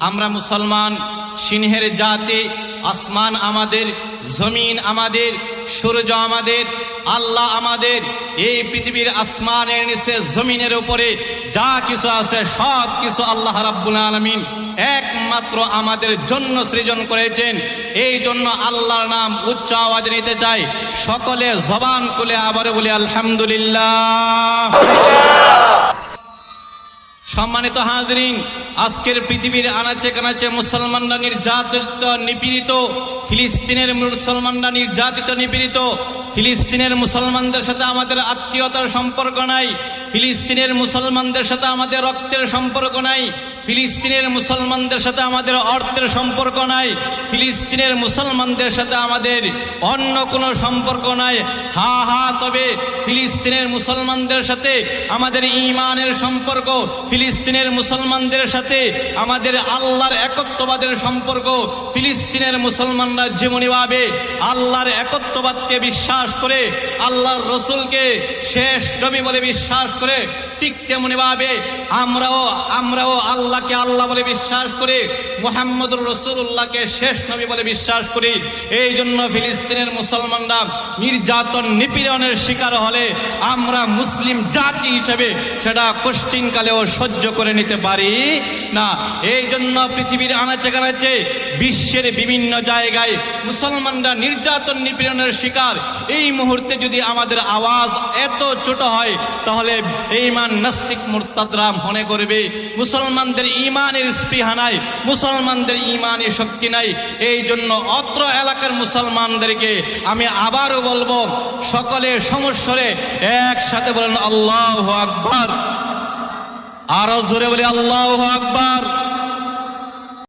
আমরা মুসলমান, সিংহের জাতি, আসমান আমাদের, জমিন আমাদের, সূর্য আমাদের, আল্লাহ আমাদের, এই পৃথিবীর আসমানের নিচে, জমিনের উপরে যা কিছু আছে, সব কিছু আল্লাহ রাব্বুল আলমিন একমাত্র আমাদের জন্য সৃজন করেছেন। এই জন্য আল্লাহর নাম উচ্চ আওয়াজ নিতে চাই। সকলে জবান খুলে আবারও বলি, আলহামদুলিল্লাহ। সম্মানিত হাজরিন আজকের পৃথিবীর আনাচে কানাচে মুসলমানরা নির্যাতিত নিপীড়িত, ফিলিস্তিনের মুসলমানরা নির্যাতিত নিপীড়িত, ফিলিস্তিনের মুসলমানদের সাথে আমাদের আত্মীয়তার সম্পর্ক নাই, ফিলিস্তিনের মুসলমানদের সাথে আমাদের রক্তের সম্পর্ক নাই ফিলিস্তিনের মুসলমানদের সাথে আমাদের অর্থের সম্পর্ক নাই, ফিলিস্তিনের মুসলমানদের সাথে আমাদের অন্য কোনো সম্পর্ক নাই। হা হা, তবে ফিলিস্তিনের মুসলমানদের সাথে আমাদের ইমানের সম্পর্ক, ফিলিস্তিনের মুসলমানদের সাথে আমাদের আল্লাহর একত্ববাদের সম্পর্ক, ফিলিস্তিনের মুসলমানরা যেমনিভাবে আল্লাহর একত্ববাদকে বিশ্বাস করে, আল্লাহর রসুলকে শেষ নবী বলে বিশ্বাস করে ঠিক তেমনিভাবে আমরাও আমরাও আল্লাহকে আল্লাহ বলে বিশ্বাস করি, মোহাম্মদুর রসুল্লাহকে শেষ নবী বলে বিশ্বাস করি। এই জন্য ফিলিস্তিনের মুসলমানরা নির্যাতন, নিপীড়নের শিকার হলে আমরা মুসলিম জাতি হিসেবে সেটা কোশ্চিনকালেও সহ্য করে নিতে পারি না। এই জন্য পৃথিবীর আনাচে কানাচে বিশ্বের বিভিন্ন জায়গায় মুসলমানরা নির্যাতন নিপীড়নের শিকার। এই মুহূর্তে যদি আমাদের আওয়াজ এত ছোট হয়, তাহলে এইমান নাস্তিক মুরতাদরা মনে করবে, মুসলমানদের ইমানের স্পৃহা নাই, মুসলমানদের ইমানের শক্তি নাই। এই জন্য অত্র এলাকার মুসলমানদেরকে আমি আবারও বলব, সকলে সমস্যরে একসাথে বলেন, আল্লাহ আকবার। আরও জোরে বলি, আল্লাহ আকবার।